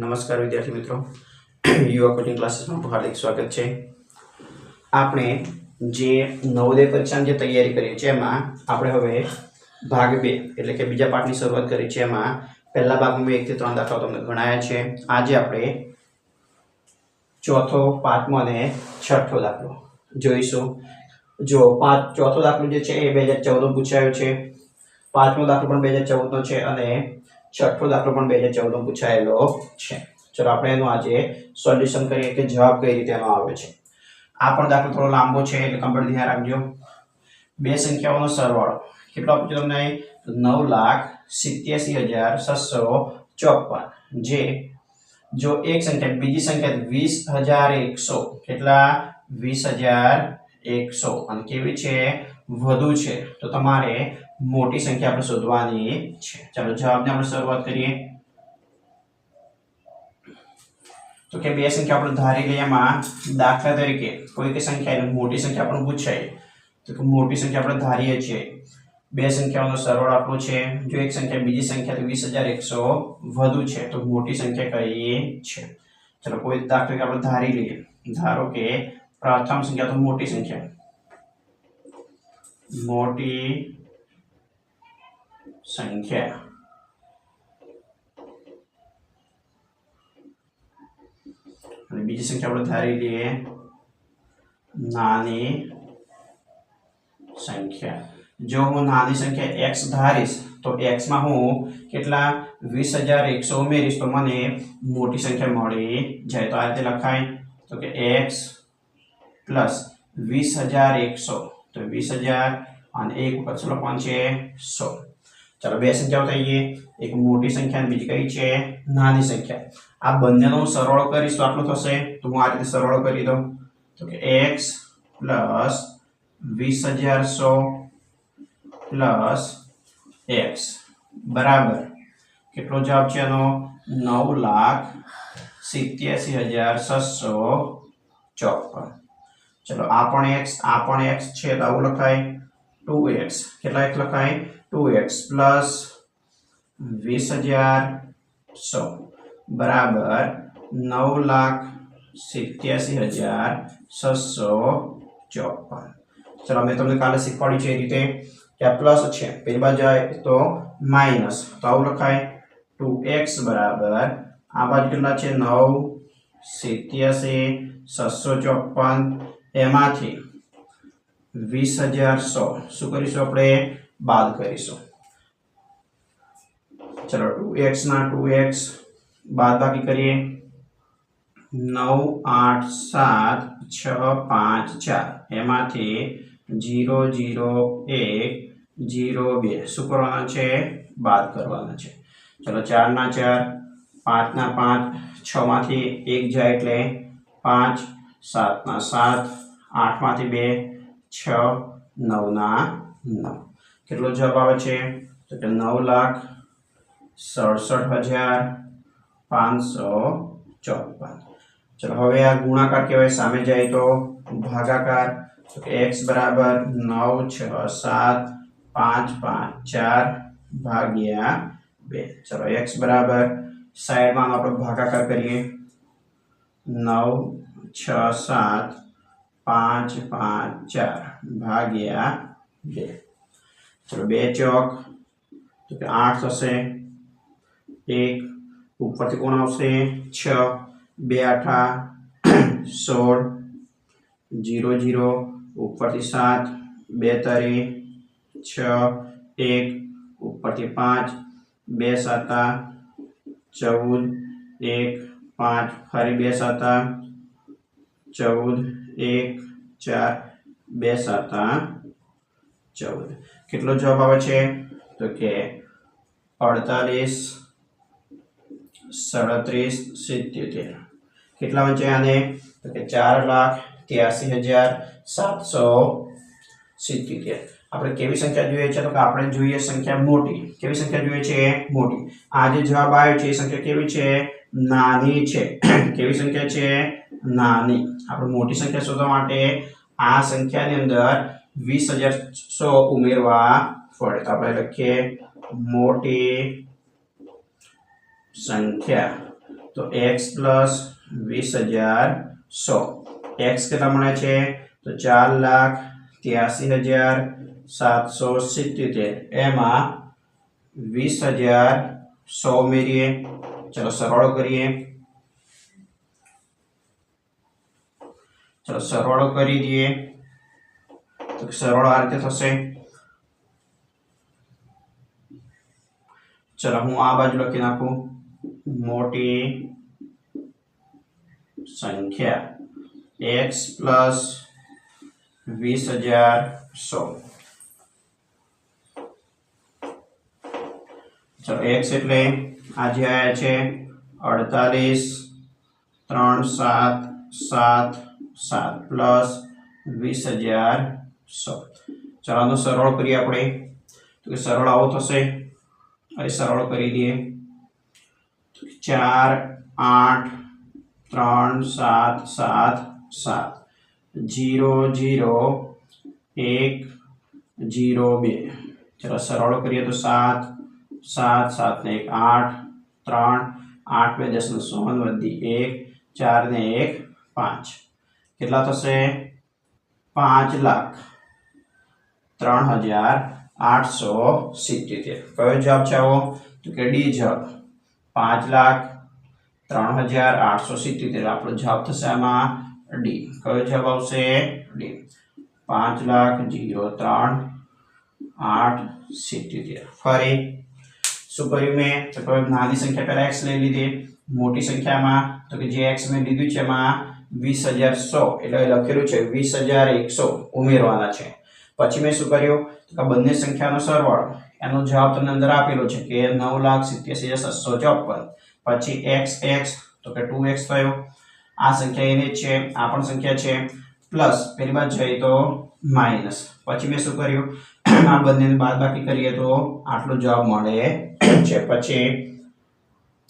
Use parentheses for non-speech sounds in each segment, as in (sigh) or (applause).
નમસ્કાર વિદ્યાર્થી મિત્રો. યુવા કોચિંગ ક્લાસીસમાં હાર્દિક સ્વાગત છે. આપણે જે નવોદય પરીક્ષાની જે તૈયારી કરીએ છીએ, એમાં આપણે હવે ભાગ બે, એટલે કે બીજા પાઠની શરૂઆત કરી છે. એમાં પહેલા ભાગમાં મેં એકથી ત્રણ દાખલા તમને ગણાયા છે. આજે આપણે ચોથો, પાંચમો અને છઠ્ઠો દાખલો જોઈશું. જો પાંચ, ચોથો દાખલો જે છે એ બે હજાર ચૌદમાં પૂછાયો છે. પાંચમો દાખલો પણ બે હજાર ચૌદનો છે અને છઠ્ઠો દાખલો પણ બે હજાર ચૌદમાં પૂછાયેલો છે. ચલો આપણે એનું આજે સોલ્યુશન કરીએ કે જવાબ કઈ રીતે એનો આવે છે. આ પણ દાખલો થોડો લાંબો છે, એટલે કમ્પ્લીટ ધ્યાન રાખજો. બે સંખ્યાઓનો સરવાળો. કેટલો આપ્યો તમને નવ લાખ સિત્યાસી હજાર છસો ચોપન. જે જો એક સંખ્યા, બીજી સંખ્યા વીસ હજાર એકસો. કેટલા? વીસ હજાર એકસો. અને કેવી છે? વધુ છે. તો તમારે મોટી સંખ્યા આપણે શોધવાની છે. ચાલો જવાબની આપણે શરૂઆત કરીએ. તો કે બે સંખ્યા આપણે ધારી લઈએ એમાં દાખલા તરીકે. કોઈ કે સંખ્યા મોટી સંખ્યા આપણે પૂછાય. તો કે મોટી સંખ્યા આપણે ધારીએ છીએ. બે સંખ્યાઓનો સરવાળો આપણો છે. જો એક સંખ્યા બીજી સંખ્યા તો વીસ હજાર એકસો વધુ છે, તો મોટી સંખ્યા કહીએ છે ચલો કોઈ દાખલા તરીકે આપણે ધારી લઈએ. ધારો કે પ્રથમ સંખ્યા તો મોટી સંખ્યા. મોટી સંખ્યા. અને બીજી સંખ્યા આપણે ધારી લઈએ. નાની સંખ્યા. જો હું નાની સંખ્યા x ધારીશ, તો x માં હું કેટલા? વીસ હજાર એકસો ઉમેરીશ, તો મને મોટી સંખ્યા મળી જાય. તો આ રીતે લખાય. તો કે x પ્લસ વીસ હજાર એકસો. તો વીસ હજાર અને એક ઉપર છેલ્લો કોણ છે સો ચાલો બે સંખ્યાઓ થઈ ગઈ એક મોટી સંખ્યા બીજી કઈ છે? નાની સંખ્યા. આ બંનેનો હું સરવાળો કરીશ તો આટલું થશે. તો હું આ રીતે સરવાળો કરી દઉં. તો કે એક્સ પ્લસ વીસ હજાર સો પ્લસ એક્સ બરાબર. કેટલો જવાબ છે એનો? નવ લાખ સિત્યાસી હજાર છસો ચોપન. ચલો આ પણ એક્સ આ પણ એક્સ છે તો આવું લખાય. Two x. કેટલા એક્સ લખાય? ટુ એક્સ પ્લસ વીસ હજાર સો. બરાબર નવ લાખ સિત્યાસી હજાર છસો ચોપન. ચલો, મેં તમને કાલે શીખવાડ્યું છે એ રીતે કે આ પ્લસ છે. પહેલી બાજુ જાય તો માઇનસ. તો આવું લખાય ટુ એક્સ બરાબર. આ બાજુ કેટલા છે? નવ સિત્યાસી છસો ચોપન. એમાંથી વીસ હજાર સો. શું કરીશું આપણે? બાદ કરીશું. ચલો, ટુ એક્સ ના ટુ એક્સ બાદ બાકી કરીએ. નવ, આઠ, સાત, છ, પાંચ, ચાર. એમાંથી જીરો જીરો, એક, જીરો, બે. શું કરવાના છે? બાદ કરવાના છે. ચલો ચારના ચાર પાંચના પાંચ છમાંથી એક જાય એટલે પાંચ સાતના સાત, આઠમાંથી બે, છ નવના નવ. કેટલો જવાબ આવે છે? તો કે નવ લાખ સડસઠ હજાર પાંચસો ચોપન. ચલો, હવે આ ગુણાકાર કહેવાય, સામે જાય તો ભાગાકાર, તો કે એક્સ બરાબર નવ છ સાત પાંચ પાંચ ચાર ભાગ્યા બે. ચલો, એક્સ બરાબર સાઈડમાં આનો આપણે ભાગાકાર કરીએ. નવ છ સાત પાંચ પાંચ ચાર ભાગ્યા બે. ચલો બે ચોક તો કે આઠ થશે એક ઉપરથી કોણ આવશે છ બે આઠા સોળ જીરો જીરો ઉપરથી સાત બે તરી છ એક ઉપરથી પાંચ બે સાતા ચૌદ એક પાંચ ફરી બે સાતા ચૌદ એક ચાર બે સાતા ચૌદ કેટલો જવાબ આવે છે? તો કે અડતાલીસ, સડત્રીસ, સિત્યોતેર. કેટલા વચ્ચે આને? તો કે ચાર લાખ ત્યાસી હજાર સાતસો સિત્યોતેર. આપણે કેવી સંખ્યા જોઈએ છે? તો કે આપણે જોઈએ સંખ્યા મોટી. કેવી સંખ્યા જોઈએ છે? મોટી. આ જે જવાબ આવ્યો છે, એ સંખ્યા કેવી છે? નાની છે. (clears throat) કેવી સંખ્યા છે? નાની. આપણે મોટી સંખ્યા શોધવા માટે આ સંખ્યાની અંદર વીસ હજાર સો ઉમેરવા. પડે તો આપણે લખીએ, મોટી સંખ્યા. તો એક્સ પ્લસ વીસ હજાર સો. એક્સ કેટલા મળે છે? તો ચાર લાખ ત્યાસી હજાર સાતસો સિત્યોતેર. એમાં વીસ હજાર સો ઉમેરીએ. ચલો સરવાળો કરીએ. ચલો સરવાળો કરી દઈએ. તો સરવાળો આ રીતે થશે ચલો હું આ બાજુ લખી નાખું મોટી સંખ્યા એક્સ પ્લસ વીસ હજાર સો ચલો એક્સ એટલે આજે આવ્યા છે અડતાલીસ ત્રણ સાત સાત સાત પ્લસ વીસ હજાર સો ચલો આનો સરળ કરીએ આપણે. તો કે સરળ આવો થશે. હવે સરળ કરી દઈએ. ચાર, આઠ, ત્રણ, સાત સાત સાત. જીરો જીરો, એક, જીરો, બે. ચલો સરળ કરીએ તો સાત સાત સાત ને એક, આઠ, ત્રણ, આઠ બે દસ નો સોન વધી એક, ચાર ને એક, પાંચ. કેટલા થશે? પાંચ લાખ. ત્રણ હજાર આઠસો સિત્યોતેર. કયો જવાબ છે આવો? તો કે ડી જવાબ. પાંચ લાખ ત્રણ હજાર આઠસો સિત્યોતેર. આપણો જવાબ થશે આમાં ડી. કયો જવાબ આવશે? ડી. પાંચ લાખ જીરો ત્રણ આઠ સિત્યોતેર. ફરી. શું કર્યું મેં? તો કોઈ નાની સંખ્યા પહેલાં એક્સ લઈ લીધી. મોટી સંખ્યામાં. તો કે જે એક્સ મેં લીધું છે એમાં વીસ હજાર સો. એટલે લખેલું છે વીસ હજાર એકસો ઉમેરવાના છે. પછી મેં શું કર્યું? તો કે બંને સંખ્યાનો સરવાળો. એનો જવાબ તમને અંદર આપેલો છે કે નવ લાખ સિત્યાસી હજાર સાતસો ચોપન. પછી એક્સ એક્સ, તો કે ટુ એક્સ થયો. આ સંખ્યા એની છે, આ પણ સંખ્યા છે. પ્લસ પેલી બાદ જઈએ તો માઇનસ. પછી મેં શું કર્યું? આ બંનેને બાદ બાકી કરીએ તો આટલો જવાબ મળે છે. પછી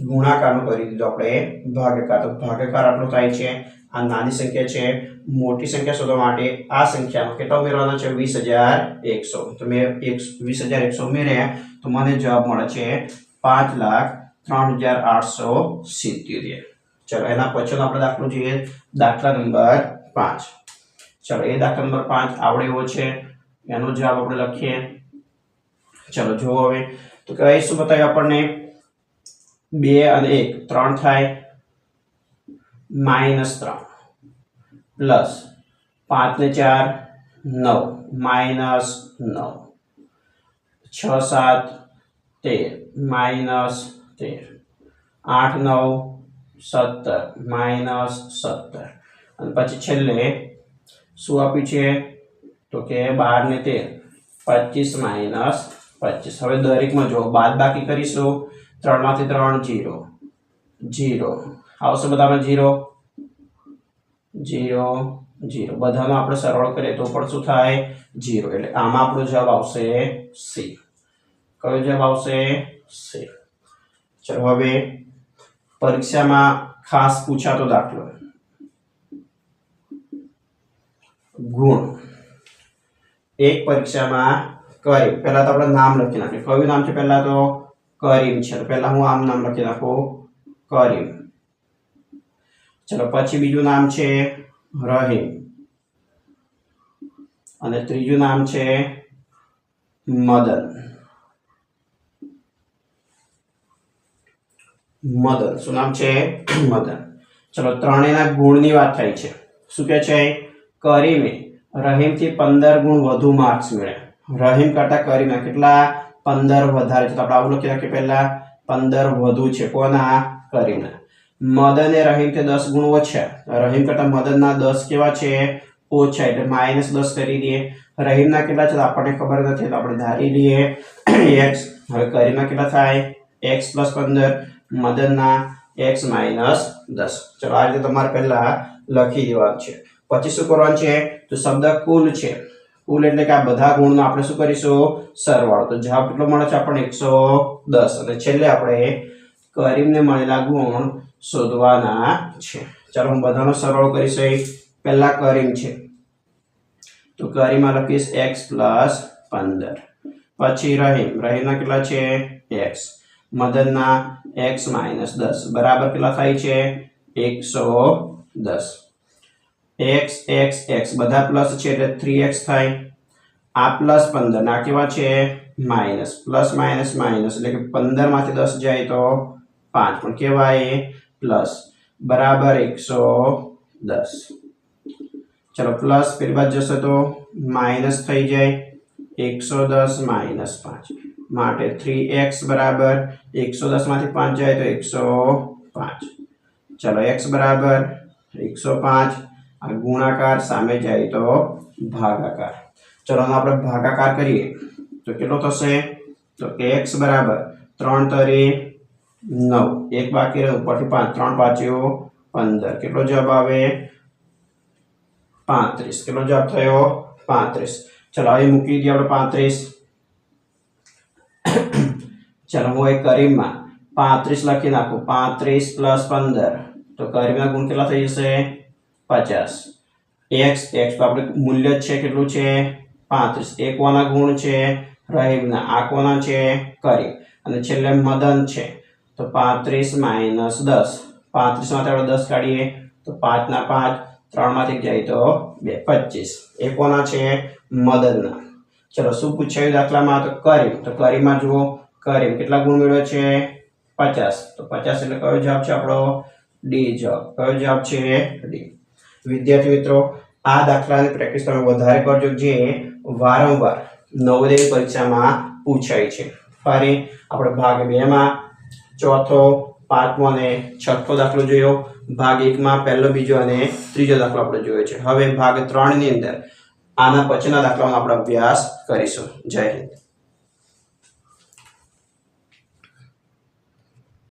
ગુણાકારનું કરી દીધું આપણે. ભાગાકાર. તો ભાગાકાર આટલો થાય છે. આ નાની સંખ્યા છે, મોટી સંખ્યા શોધવા માટે આ સંખ્યામાં કેટલા ઉમેરવાના છે? વીસ હજાર એકસો. તો મેં એક, વીસ હજાર એકસો ઉમેર્યા, તો મને જવાબ મળે છે પાંચ લાખ ત્રણ હજાર આઠસો સિત્યોતેર. ચલો, એના પછીનો આપણે દાખલો જોઈએ. દાખલા નંબર પાંચ. ચલો, એ દાખલા નંબર પાંચ આવડે એવો છે. એનો જવાબ આપણે લખીએ. ચલો, જુઓ હવે. તો કે શું બતાવ્યું આપણને. બે અને એક, ત્રણ થાય. માઇનસ ત્રણ. પ્લસ પાંચ ને ચાર, નવ. માઇનસ નવ. છ, સાત, તેર. માઇનસ તેર. આઠ, નવ, સત્તર. માઇનસ સત્તર. અને પછી છેલ્લે શું આપ્યું છે? તો કે બાર ને તેર. પચીસ માઇનસ પચીસ. હવે દરેકમાં જો બાદ બાકી કરીશું, ત્રણમાંથી ત્રણ, જીરો. જીરો. આવશે બધામાં જીરો? Zero zero. બધાનો આપણે સરળ કરીએ તો પણ શું થાય? જીરો. એટલે આમાં આપણો જવાબ આવશે સી. કયો જવાબ આવશે? સી. ચલો હવે પરીક્ષામાં ખાસ પૂછાતો દાખલો. ગુણ. એક પરીક્ષામાં કરીમ. પહેલા તો આપણે નામ લખી નાખીએ. કયું નામ છે પહેલા તો? કરીમ છે. તો પહેલા હું આમ નામ લખી નાખું. કરીમ. ચલો, પછી બીજું નામ છે રહીમ. અને ત્રીજું નામ છે મદન. મદન. શું નામ છે? મદન. ચલો, ત્રણેયના ગુણની વાત થઈ છે. શું કે છે? કરીમે. રહીમથી પંદર ગુણ વધુ માર્ક્સ મળ્યા રહીમ કરતા કરીમે. કેટલા? પંદર વધારે. છે તો આપણે આવું લખી નાખીએ પહેલા. પંદર વધુ છે કોના? કરીમના. મદન એ રહીમથી દસ ગુણ ઓછા. રહીમ કરતા મદનના દસ કેવા છે? ઓછા. એટલે માઇનસ દસ કરી દઈએ. રહીમના કેટલા છે? આપણને ખબર નથી. એટલે આપણે ધારી લઈએ. એક્સ. હવે કરીમના કેટલા થાય? એક્સ પ્લસ પંદર. મદનના એક્સ માઇનસ દસ. ચલો, આ રીતે તમારે પહેલા લખી દેવાનું છે. પછી શું કરવાનું છે? તો શબ્દ કુલ છે. કુલ એટલે કે આ બધા ગુણનો આપણે શું કરીશું? સરવાળો. તો જવાબ કેટલો મળે છે આપણને? એકસો દસ. અને છેલ્લે આપણે કરીમને મળેલા ગુણ શોધવાના છે. ચાલો હું બધાનો સરળ કરીશ. અહીં પહેલા કરીમ છે. તો કરીમાં લખીશ એક્સ પ્લસ પંદર. પછી રહીમ. રહીમના કેટલા છે? એક્સ મદનના એક્સ માઇનસ દસ. બરાબર કેટલા થાય છે? એકસો દસ. એક્સ એક્સ એક્સ બધા પ્લસ છે એટલે થ્રી એક્સ થાય. આ પ્લસ પંદર ના કેવા છે? માઇનસ પ્લસ માઇનસ માઇનસ એટલે કે પંદરમાંથી દસ જાય તો પાંચ પણ કેવાય પ્લસ બરાબર એકસો દસ. ચલો પ્લસ પેલી બાજુ જશે તો માઇનસ થઈ જાય એકસો દસ માઇનસ પાંચ. માટે થ્રી એક્સ બરાબર એકસો દસમાંથી પાંચ જાય તો એકસો પાંચ. ચલો એક્સ બરાબર એકસો પાંચ. આ ગુણાકાર સામે જાય તો ભાગાકાર. ચલો આપણે ભાગાકાર કરીએ. તો કેટલો થશે? તો કે એક્સ બરાબર ત્રણ તરી નવ. એક બાકી રહ્યો, ઉપરથી પાંચ. ત્રણ પાચ્યો પંદર. કેટલો જવાબ આવે? પાંત્રીસ. કેટલો જવાબ થયો? પાંત્રીસ. ચલો, હવે મૂકી દઈએ આપણે પાંત્રીસ. ચલો, હું એક કરીમમાં પાંત્રીસ લખી નાખું. પાંત્રીસ પ્લસ પંદર. તો કરીમના ગુણ કેટલા થઈ જશે? પચાસ. એક્સ એક્સ આપણે મૂલ્ય છે, કેટલું છે? પાંત્રીસ. એક કોના ગુણ છે? રહીમના. આ કોના છે? કરીમ. અને છેલ્લે મદન છે. તો પાંત્રીસ માઇનસ દસ. પાંત્રીસમાંથી આપણે દસ કાઢીએ, તો પાંચના પાંચ ત્રણમાંથી જાય તો બે, પચીસ. એ કોના છે? મદદના. ચલો, શું પૂછાયું દાખલામાં? તો કરીમ. તો કરીમાં જુઓ, કરીમ કેટલા ગુણ મેળવ્યો છે? પચાસ. તો પચાસ એટલે કયો જવાબ છે આપણો? ડી જવાબ. કયો જવાબ છે? ડી. વિદ્યાર્થી મિત્રો, આ દાખલાની પ્રેક્ટિસ તમે વધારે કરજો જે વારંવાર નવોદય પરીક્ષામાં પૂછાય છે. ફરી આપણે ભાગ બે માં ચોથો, પાંચમો અને છઠ્ઠો દાખલો જોયો. ભાગ એકમાં પહેલો, બીજો અને ત્રીજો દાખલો આપણે જોયો છે. હવે ભાગ ત્રણની અંદર આના પછીના દાખલાનો આપણે અભ્યાસ કરીશું. જય હિન્દ.